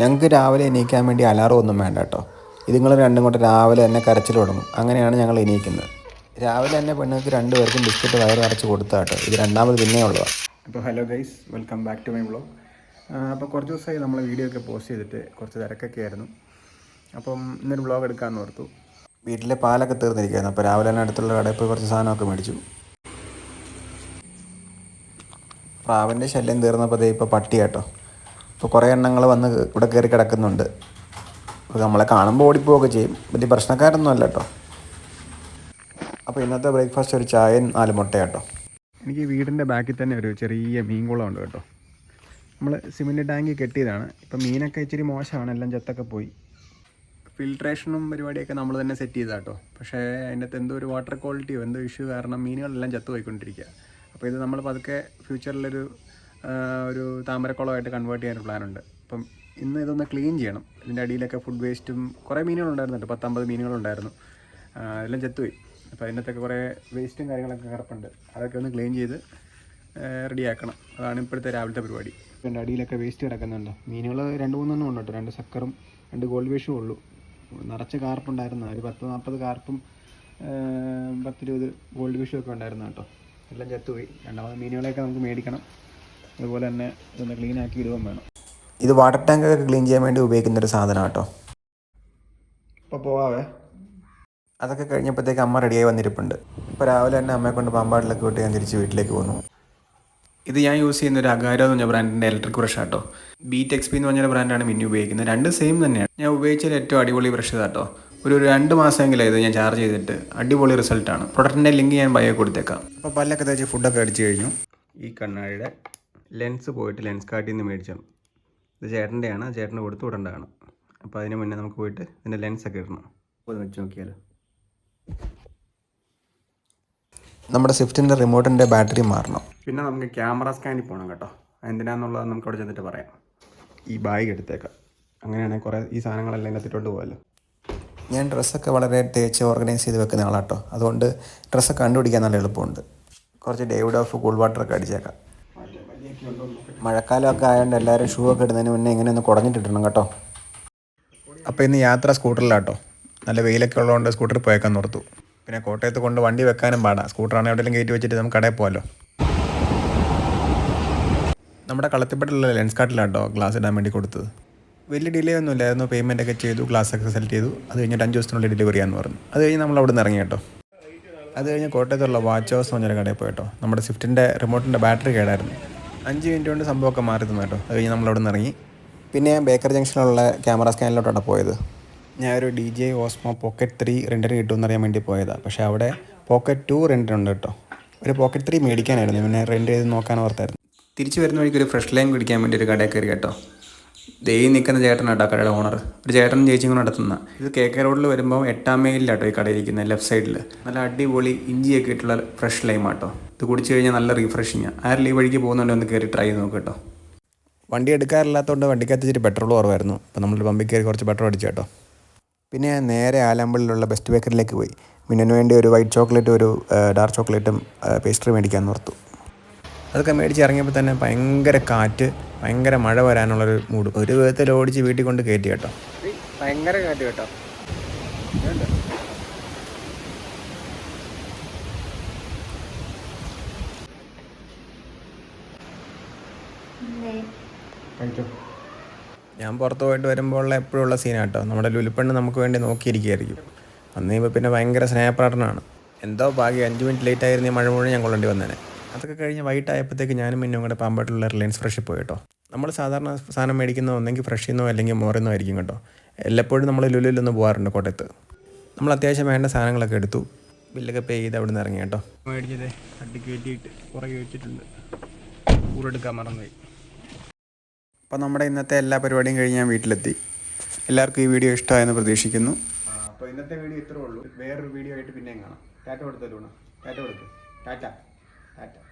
ഞങ്ങൾക്ക് രാവിലെ എണീക്കാൻ വേണ്ടി അലാറം ഒന്നും വേണ്ട കേട്ടോ. ഇതുങ്ങൾ രണ്ടും കൂടെ രാവിലെ തന്നെ കരച്ചിൽ തുടങ്ങും. അങ്ങനെയാണ് ഞങ്ങൾ എണീക്കുന്നത്. രാവിലെ തന്നെ പെണ്ണുങ്ങൾക്ക് രണ്ട് പേർക്കും ബിസ്ക്കറ്റ് വയറ് അരച്ച് കൊടുത്താ കേട്ടോ. ഇത് രണ്ടാമത് പിന്നെ ഉള്ളതാണ് അപ്പോൾ hello guys welcome back to my vlog അപ്പോൾ കുറച്ച് ദിവസമായി നമ്മൾ വീഡിയോ ഒക്കെ പോസ്റ്റ് ചെയ്തിട്ട് കുറച്ച് തിരക്കൊക്കെ ആയിരുന്നു. അപ്പം ഇന്നൊരു ബ്ലോഗ് എടുക്കാമെന്ന് ഓർത്തു. വീട്ടിലെ പാലൊക്കെ തീർന്നിരിക്കുകയായിരുന്നു. അപ്പോൾ രാവിലെ തന്നെ അടുത്തുള്ള കടയിൽ പോയി കുറച്ച് സാധനമൊക്കെ മേടിച്ചു. പ്രാവിന്റെ ശല്യം തീർന്നപ്പോൾ ഇപ്പോൾ പട്ടി കേട്ടോ. ഇപ്പോൾ കുറേ എണ്ണങ്ങൾ വന്ന് ഇവിടെ കയറി കിടക്കുന്നുണ്ട്. അപ്പോൾ നമ്മളെ കാണുമ്പോൾ ഓടിപ്പോവുകയൊക്കെ ചെയ്യും. വലിയ പ്രശ്നക്കാരൊന്നും അല്ല കേട്ടോ അപ്പോൾ ഇന്നത്തെ ബ്രേക്ക്ഫാസ്റ്റ് ഒരു ചായയും നാല് മുട്ട കേട്ടോ എനിക്ക് വീടിന്റെ ബാക്കിൽ തന്നെ ഒരു ചെറിയ മീൻ കുളം ഉണ്ട് കേട്ടോ. നമ്മൾ സിമെന്റ് ടാങ്ക് കെട്ടിയതാണ്. ഇപ്പം മീനൊക്കെ ഇച്ചിരി മോശമാണ്. എല്ലാം ചെത്തൊക്കെ പോയി. ഫിൽട്രേഷനും പരിപാടിയൊക്കെ നമ്മൾ തന്നെ സെറ്റ് ചെയ്താട്ടോ പക്ഷേ അതിന്റെ അകത്ത് എന്തോ ഒരു വാട്ടർ ക്വാളിറ്റിയോ എന്തോ ഇഷ്യൂ കാരണം മീനുകളെല്ലാം ചത്തുപോയിക്കൊണ്ടിരിക്കുക. അപ്പോൾ ഇത് നമ്മൾ പതുക്കെ ഫ്യൂച്ചറിലൊരു ഒരു താമരക്കുളമായിട്ട് കൺവേർട്ട് ചെയ്യാൻ പ്ലാനുണ്ട്. അപ്പം ഇന്ന് ഇതൊന്ന് ക്ലീൻ ചെയ്യണം. ഇതിന്റെ അടിയിലൊക്കെ ഫുഡ് വേസ്റ്റും കുറേ മീനുകളുണ്ടായിരുന്നുണ്ട് പത്തമ്പത് മീനുകളുണ്ടായിരുന്നു എല്ലാം ചെത്തുപോയി. അപ്പോൾ അതിനകത്തൊക്കെ കുറേ വേസ്റ്റും കാര്യങ്ങളൊക്കെ കിടപ്പുണ്ട് അതൊക്കെ ഒന്ന് ക്ലീൻ ചെയ്ത് റെഡിയാക്കണം അതാണ് ഇപ്പോഴത്തെ രാവിലത്തെ പരിപാടി. എന്റെ അടിയിലൊക്കെ വേസ്റ്റ് കിടക്കുന്നുണ്ട്. മീനുകൾ രണ്ട് മൂന്നെണ്ണം ഉണ്ട് കേട്ടോ. രണ്ട് സക്കറും രണ്ട് ഗോൾഡ് ഫിഷും ഉള്ളൂ. നിറച്ച് കാർപ്പുണ്ടായിരുന്നു. ഒരു പത്ത് നാൽപ്പത് കാർപ്പും പത്തിരുപത് ഗോൾഡ് ഫിഷും ഒക്കെ ഉണ്ടായിരുന്നു കേട്ടോ. എല്ലാം ചത്തുപോയി. രണ്ടാമത് മീനുകളെയൊക്കെ നമുക്ക് മേടിക്കണം. അതുപോലെ തന്നെ ഇതൊന്ന് ക്ലീൻ ആക്കി ഇടുകയും വേണം. ഇത് വാട്ടർ ടാങ്ക് ഒക്കെ ക്ലീൻ ചെയ്യാൻ വേണ്ടി ഉപയോഗിക്കുന്ന ഒരു സാധനം കേട്ടോ. ഇപ്പോൾ പോവാവേ. അതൊക്കെ കഴിഞ്ഞപ്പോഴത്തേക്ക് അമ്മ റെഡിയായി വന്നിരിപ്പുണ്ട്. ഇപ്പോൾ രാവിലെ തന്നെ അമ്മയെ കൊണ്ട് പാമ്പാടിലൊക്കെ വിട്ട് ഞാൻ തിരിച്ച് വീട്ടിലേക്ക് പോന്നു. ഇത് ഞാൻ യൂസ് ചെയ്യുന്ന ഒരു അഗാരോ എന്ന് പറഞ്ഞ ബ്രാൻഡിന്റെ electric brush auto. Beat X P എന്ന് പറഞ്ഞ ബ്രാൻഡാണ് മിന്നു ഉപയോഗിക്കുന്നത്. രണ്ട് സെയിം തന്നെയാണ്. ഞാൻ ഉപയോഗിച്ചതിൽ ഏറ്റവും അടിപൊളി ബ്രഷ് ഇതാട്ടോ ഒരു രണ്ട് മാസമെങ്കിലും ഇത് ഞാൻ ചാർജ് ചെയ്തിട്ട്. അടിപൊളി റിസൾട്ടാണ് പ്രൊഡക്റ്റിന്റെ ലിങ്ക് ഞാൻ ബയോ കൊടുത്തേക്കാം. അപ്പോൾ പല്ലൊക്കെ തേച്ച് ഫുഡൊക്കെ അടിച്ചു കഴിഞ്ഞു. ഈ കണ്ണാടിയുടെ ലെൻസ് പോയിട്ട് ലെൻസ് കാർട്ടിൽ നിന്ന് മേടിച്ചാണ് ഇത് ചേട്ടന്റെയാണ് ചേട്ടന് കൊടുത്ത് വിടേണ്ടതാണ്. അപ്പോൾ അതിന് മുന്നേ നമുക്ക് പോയിട്ട് ഇതിന്റെ ലെൻസൊക്കെ ഇടണം. അപ്പോൾ ഒന്ന് വെച്ച് നോക്കിയാലോ. നമ്മുടെ സ്വിഫ്റ്റിന്റെ റിമോട്ടിന്റെ ബാറ്ററി മാറണം. പിന്നെ നമുക്ക് ക്യാമറ സ്കാനിൽ പോകണം കേട്ടോ. എന്തിനാന്നുള്ളത് നമുക്ക് അവിടെ ചെന്നിട്ട് പറയാം. ഈ ബാഗ് എടുത്തേക്കാം. അങ്ങനെയാണെങ്കിൽ കുറേ ഈ സാധനങ്ങളെല്ലാം കത്തിട്ടോണ്ട് പോകാമല്ലോ ഞാൻ ഡ്രസ്സൊക്കെ വളരെ തേച്ച് ഓർഗനൈസ് ചെയ്ത് വെക്കുന്ന ആളാട്ടോ. അതുകൊണ്ട് ഡ്രസ്സൊക്കെ കണ്ടുപിടിക്കാൻ നല്ല എളുപ്പമുണ്ട്. കുറച്ച് ഡേവിഡ് ഓഫ് കൂൾ വാട്ടറൊക്കെ അടിച്ചേക്കാം. മഴക്കാലമൊക്കെ ആയതുകൊണ്ട് എല്ലാവരും ഷൂ ഒക്കെ ഇടുന്നതിന് മുന്നേ ഇങ്ങനെ ഒന്ന് കുടഞ്ഞിട്ടിടണം കേട്ടോ. അപ്പോൾ ഇന്ന് യാത്ര സ്കൂട്ടറിലാട്ടോ നല്ല വെയിലൊക്കെ ഉള്ളതുകൊണ്ട് സ്കൂട്ടറിൽ പോയേക്കാൻ നിർത്തു. പിന്നെ കോട്ടയത്ത് കൊണ്ട് വണ്ടി വെക്കാനും പാടാ. സ്കൂട്ടറാണ് എവിടെയെങ്കിലും കയറ്റി വെച്ചിട്ട് നമുക്ക് കടയിൽ പോകാമല്ലോ നമ്മുടെ കളത്തിപ്പെട്ടുള്ള ലെൻസ് കാർട്ടിലാട്ടോ ഗ്ലാസ് ഇടാൻ വേണ്ടി കൊടുത്തത്. വലിയ ഡിലേ ഒന്നും ഇല്ലായിരുന്നു. പേയ്മെന്റ് ഒക്കെ ചെയ്തു ഗ്ലാസ് ഒക്കെ സെലക്ട് ചെയ്തു. അത് കഴിഞ്ഞിട്ട് അഞ്ച് ദിവസത്തിനുള്ളിൽ ഡെലിവറി ചെയ്യാമെന്ന് പറഞ്ഞു. അത് കഴിഞ്ഞ് നമ്മൾ അവിടെ നിന്ന് ഇറങ്ങി കേട്ടോ. അത് കഴിഞ്ഞ് കോട്ടയത്തുള്ള വാച്ച് ഹൗസ് എന്ന് പറഞ്ഞൊരു കടയിൽ പോയിട്ടോ നമ്മുടെ സ്വിഫ്റ്റിന്റെ റിമോട്ടിന്റെ ബാറ്ററി കേടായിരുന്നു. അഞ്ച് മിനിറ്റ് കൊണ്ട് സംഭവമൊക്കെ മാറി തന്നു കേട്ടോ. അത് കഴിഞ്ഞ് നമ്മളവിടെ നിന്ന് ഇറങ്ങി. പിന്നെ ബേക്കർ ജംഗ്ഷനിലുള്ള ക്യാമറ സ്കാനിലോട്ടാണ് പോയത്. ഞാൻ ഒരു D J Osmo pocket three റെന്റിന് കിട്ടുമെന്ന് അറിയാൻ വേണ്ടി പോയതാണ് പക്ഷേ അവിടെ പോക്കറ്റ് ടു റെന്റിനുണ്ട് കേട്ടോ. ഒരു പോക്കറ്റ് ത്രീ മേടിക്കാനായിരുന്നു. പിന്നെ റെൻഡ് ചെയ്ത് നോക്കാൻ ഓർത്തായിരുന്നു. തിരിച്ച് വരുന്ന വഴിക്ക് ഒരു ഫ്രഷ് ലൈൻ കുടിക്കാൻ വേണ്ടി ഒരു കടയിൽ കയറി കേട്ടോ. ദേ നിൽക്കുന്ന നിൽക്കുന്ന ചേട്ടനാട്ടോ കടയുടെ ഓണർ ഒരു ചേട്ടനും ചേച്ചിയും കൂടെ നടത്തുന്ന ഇത് കെ കെ റോഡിൽ വരുമ്പോൾ എട്ടാം മേലിലാട്ടോ ഈ കടയിരിക്കുന്നത് ലെഫ്റ്റ് സൈഡിൽ നല്ല അടിപൊളി ഇഞ്ചിയൊക്കെ ഇട്ടുള്ള ഫ്രഷ് ലൈം ആട്ടോ. ഇത് കുടിച്ച് കഴിഞ്ഞാൽ നല്ല റീഫ്രഷിങ് ആരും ഈ വഴിക്ക് പോകുന്നുണ്ടോ ഒന്ന് കയറി ട്രൈ ചെയ്ത് നോക്ക് കേട്ടോ വണ്ടി എടുക്കാറില്ലാത്തതുകൊണ്ട് വണ്ടിക്കകത്ത് ഇച്ചിരി പെട്രോൾ കുറവായിരുന്നു. അപ്പോൾ നമ്മൾ പമ്പിൽ കയറി കുറച്ച് പെട്രോൾ അടിച്ചു കേട്ടോ. പിന്നെ നേരെ ആലമ്പളിലുള്ള ബെസ്റ്റ് ബേക്കറിലേക്ക് പോയി. മിന്നിന് വേണ്ടി ഒരു വൈറ്റ് ചോക്ലേറ്റ് ഒരു ഡാർക്ക് ചോക്ലേറ്റും പേസ്ട്രി മേടിക്കാൻ ഓർത്തു. അതൊക്കെ മേടിച്ച് ഇറങ്ങിയപ്പോൾ തന്നെ ഭയങ്കര കാറ്റ്. ഭയങ്കര മഴ വരാനുള്ളൊരു മൂഡ് ഒരു വിധത്തിൽ ഓടിച്ച് വീട്ടിൽ കൊണ്ട് കയറ്റി കേട്ടോ. ഭയങ്കര കാറ്റ് കേട്ടോ. ഞാൻ പുറത്ത് പോയിട്ട് വരുമ്പോഴുള്ള എപ്പോഴും ഉള്ള സീനാട്ടോ കേട്ടോ. നമ്മുടെ ലുലിപ്പെണ്ണ് നമുക്ക് വേണ്ടി നോക്കിയിരിക്കുകയായിരിക്കും. അന്ന് ഇപ്പം പിന്നെ ഭയങ്കര സ്നേഹപ്രകടനമാണ്. എന്തോ ഭാഗ്യം അഞ്ച് മിനിറ്റ് ലേറ്റ് ആയിരുന്നു ഈ മഴ മുഴുവൻ ഞാൻ കൊള്ളേണ്ടി വന്നേനെ അതൊക്കെ കഴിഞ്ഞ് വൈകിട്ടായപ്പോഴത്തേക്ക് ഞാനും പിന്നെ കൂടെ പാമ്പാട്ടുള്ള റിലയൻസ് ഫ്രഷിൽ പോയി കേട്ടോ. നമ്മൾ സാധാരണ സാധനം മേടിക്കുന്ന ഒന്നെങ്കിൽ ഫ്രഷിൽ നിന്നോ അല്ലെങ്കിൽ മോറിൽ നിന്നോ ആയിരിക്കും കേട്ടോ. എല്ലപ്പോഴും നമ്മൾ ലുലുലൊന്ന് പോകാറുണ്ട് കോട്ടയത്ത്. നമ്മൾ അത്യാവശ്യം വേണ്ട സാധനങ്ങളൊക്കെ എടുത്തു. ബില്ലൊക്കെ പേ ചെയ്ത് അവിടെ നിന്ന് ഇറങ്ങി കേട്ടോ. മേടിച്ചതേ അടി കയറ്റിയിട്ട് പുറകെ വെച്ചിട്ടുണ്ട്. ഊരെടുക്കാൻ മറന്നുപോയി. അപ്പോൾ നമ്മുടെ ഇന്നത്തെ എല്ലാ പരിപാടിയും കഴിഞ്ഞ് ഞാൻ വീട്ടിലെത്തി. എല്ലാവർക്കും ഈ വീഡിയോ ഇഷ്ടമായെന്ന് പ്രതീക്ഷിക്കുന്നു. അപ്പോൾ ഇന്നത്തെ വീഡിയോ ഇത്രേ ഉള്ളൂ. വേറൊരു വീഡിയോ ആയിട്ട് പിന്നെയും കാണാം. ടാറ്റ കൊടുത്തല്ലോ ടാറ്റ കൊടുക്കും. ടാറ്റ. ടാറ്റ